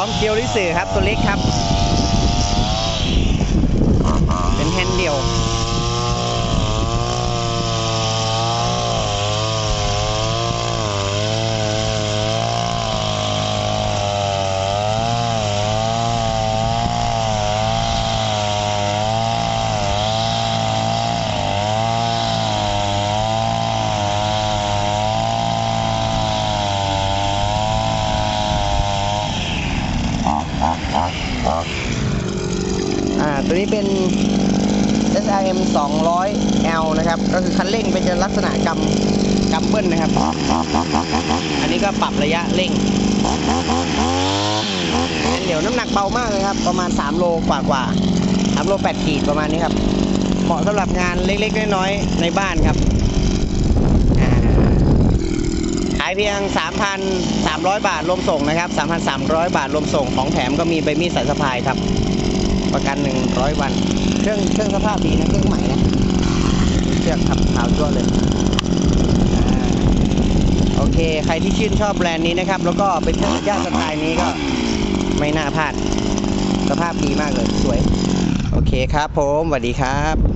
ซ้อมเกียวริสือครับตัวเล็กครับ เป็นแฮนด์เดียว อ่าตัวนี้เป็น SRM 200L นะครับ ก็คือคันเร่งเป็นลักษณะกำกำเบิ้ลนะครับ อันนี้ก็ปรับระยะเร่งเดี๋ยวน้ำหนักเบามากเลยครับ ประมาณ 3 โลกว่ากว่า3โล8ขีดประมาณนี้ครับ เหมาะสำหรับงานเล็กๆน้อยๆในบ้านครับอ่าขาย เพียง 3,300 บาทรวมส่งนะครับ 3,300 บาทรวมส่งของแถมก็มีใบมีดสายสะพายครับ ประกัน 100 วัน เครื่องเครื่องสภาพดีนะเครื่องใหม่นะเครื่องขับขาวจั่วเลยอโอเค ใครที่ชื่นชอบแบรนด์นี้นะครับ แล้วก็เป็นเครื่องย่านสไตล์นี้ก็ไม่น่าพลาด สภาพดีมากเลยสวย โอเคครับผมสวัสดีครับ